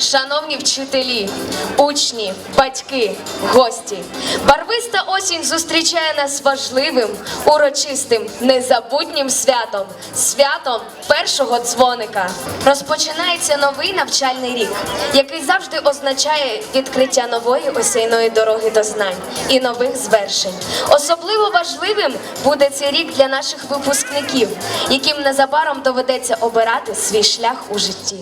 шановні вчителі, учні, батьки, гості. Барвиста осінь зустрічає нас важливим, урочистим, незабутнім святом святом першого дзвоника. Розпочинається новий навчальний рік, який завжди означає відкриття нової осінної дороги до знань і нових звершень. Особливо важливим буде цей рік для наших випускників, яким незабаром доведеться обирати свій шлях у житті.